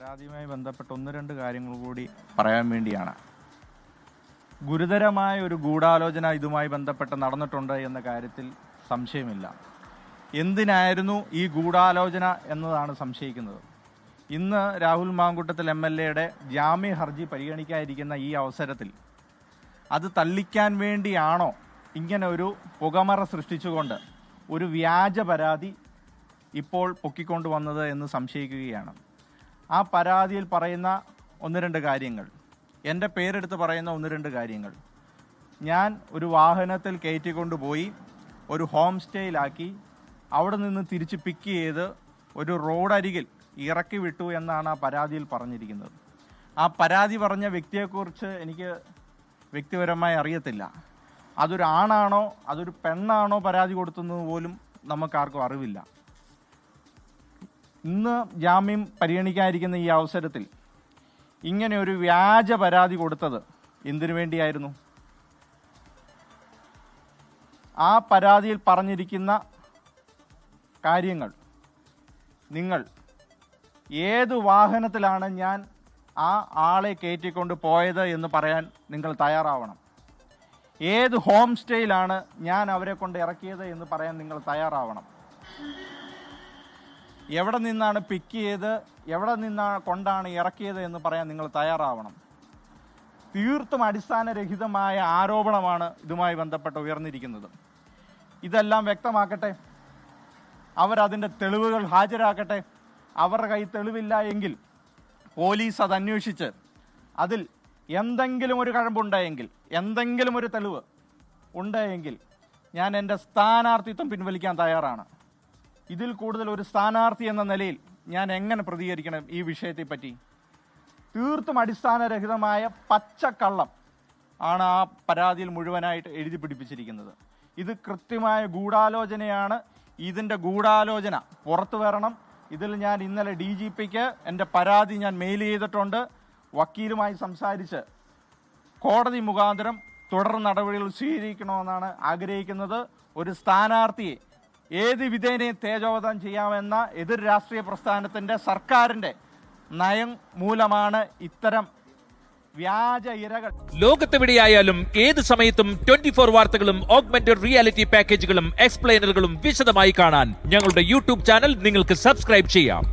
പരാതിയുമായി ബന്ധപ്പെട്ട് ഒന്ന് രണ്ട് കാര്യങ്ങൾ കൂടി പറയാൻ വേണ്ടിയാണ്. ഗുരുതരമായ ഒരു ഗൂഢാലോചന ഇതുമായി ബന്ധപ്പെട്ട് നടന്നിട്ടുണ്ട് എന്ന കാര്യത്തിൽ സംശയമില്ല. എന്തിനായിരുന്നു ഈ ഗൂഢാലോചന എന്നതാണ് സംശയിക്കുന്നത്. ഇന്ന് രാഹുൽ മാങ്കുട്ടത്തിൽ എം എൽ എയുടെ ജാമ്യ ഹർജി പരിഗണിക്കാതിരിക്കുന്ന ഈ അവസരത്തിൽ അത് തള്ളിക്കാൻ വേണ്ടിയാണോ ഇങ്ങനെ ഒരു പുകമറ സൃഷ്ടിച്ചുകൊണ്ട് ഒരു വ്യാജ പരാതി ഇപ്പോൾ പൊക്കിക്കൊണ്ടു വന്നത് എന്ന് സംശയിക്കുകയാണ്. ആ പരാതിയിൽ പറയുന്ന ഒന്ന് രണ്ട് കാര്യങ്ങൾ. എന്റെ പേരെടുത്ത് പറയുന്ന ഒന്ന് രണ്ട് കാര്യങ്ങൾ. ഞാൻ ഒരു വാഹനത്തിൽ കയറ്റിക്കൊണ്ടുപോയി ഒരു ഹോം സ്റ്റേയിലാക്കി അവിടെ നിന്ന് തിരിച്ച് പിക്ക് ചെയ്ത് ഒരു റോഡരികിൽ ഇറക്കി വിട്ടു എന്നാണ് ആ പരാതിയിൽ പറഞ്ഞിരിക്കുന്നത്. ആ പരാതി പറഞ്ഞ വ്യക്തിയെക്കുറിച്ച് എനിക്ക് വ്യക്തിപരമായി അറിയത്തില്ല. അതൊരു ആണാണോ അതൊരു പെണ്ണാണോ പരാതി കൊടുത്തുന്നത് പോലും നമുക്കാർക്കും അറിവില്ല. ഇന്ന് ജാമ്യം പരിഗണിക്കാതിരിക്കുന്ന ഈ അവസരത്തിൽ ഇങ്ങനെ ഒരു വ്യാജ പരാതി കൊടുത്തത് എന്തിനു വേണ്ടിയായിരുന്നു? ആ പരാതിയിൽ പറഞ്ഞിരിക്കുന്ന കാര്യങ്ങൾ നിങ്ങൾ ഏത് വാഹനത്തിലാണ് ഞാൻ ആ ആളെ കയറ്റിക്കൊണ്ട് പോയത് എന്ന് പറയാൻ നിങ്ങൾ തയ്യാറാവണം. ഏത് ഹോം സ്റ്റേയിലാണ് ഞാൻ അവരെ കൊണ്ട് ഇറക്കിയത് എന്ന് പറയാൻ നിങ്ങൾ തയ്യാറാവണം. എവിടെ നിന്നാണ് പിക്ക് ചെയ്ത് എവിടെ നിന്നാണ് കൊണ്ടാണ് ഇറക്കിയത് എന്ന് പറയാൻ നിങ്ങൾ തയ്യാറാവണം. തീർത്തും അടിസ്ഥാനരഹിതമായ ആരോപണമാണ് ഇതുമായി ബന്ധപ്പെട്ട് ഉയർന്നിരിക്കുന്നത്. ഇതെല്ലാം വ്യക്തമാക്കട്ടെ? അവരതിന്റെ തെളിവുകൾ ഹാജരാക്കട്ടെ? അവരുടെ കൈ തെളിവില്ല എങ്കിൽ പോലീസ് അത് അന്വേഷിച്ച് അതിൽ എന്തെങ്കിലും ഒരു കഴമ്പുണ്ടായെങ്കിൽ എന്തെങ്കിലും ഒരു തെളിവ് ഉണ്ടായെങ്കിൽ ഞാൻ എന്റെ സ്ഥാനാർത്ഥിത്വം പിൻവലിക്കാൻ തയ്യാറാണ്. ഇതിൽ കൂടുതൽ ഒരു സ്ഥാനാർത്ഥി എന്ന നിലയിൽ ഞാൻ എങ്ങനെ പ്രതികരിക്കണം ഈ വിഷയത്തെ പറ്റി? തീർത്തും അടിസ്ഥാനരഹിതമായ പച്ചക്കള്ളം ആണ് ആ പരാതിയിൽ മുഴുവനായിട്ട് എഴുതി പിടിപ്പിച്ചിരിക്കുന്നത്. ഇത് കൃത്യമായ ഗൂഢാലോചനയാണ്. ഇതിന്റെ ഗൂഢാലോചന പുറത്തു വരണം. ഇതിൽ ഞാൻ ഇന്നലെ ഡി ജി പിക്ക് എന്റെ പരാതി ഞാൻ മെയിൽ ചെയ്തിട്ടുണ്ട്. വക്കീലുമായി സംസാരിച്ച് കോടതി മുഖാന്തരം തുടർ നടപടികൾ സ്വീകരിക്കണമെന്നാണ് ആഗ്രഹിക്കുന്നത്. ഒരു സ്ഥാനാർത്ഥിയെ ഏത് വിധേനയും തേജോവധം ചെയ്യാമെന്ന എതിർ രാഷ്ട്രീയ പ്രസ്ഥാനത്തിന്റെ സർക്കാരിന്റെ നയം മൂലമാണ് ഇത്തരം വ്യാജ ഇരകൾ. ലോകത്തെവിടെയായാലും ഏത് സമയത്തും ട്വന്റി ഫോർ വാർത്തകളും ഓഗ്മെന്റഡ് റിയാലിറ്റി പാക്കേജുകളും എക്സ്പ്ലെയിനറുകളും വിശദമായി കാണാൻ ഞങ്ങളുടെ യൂട്യൂബ് ചാനൽ നിങ്ങൾക്ക് സബ്സ്ക്രൈബ് ചെയ്യാം.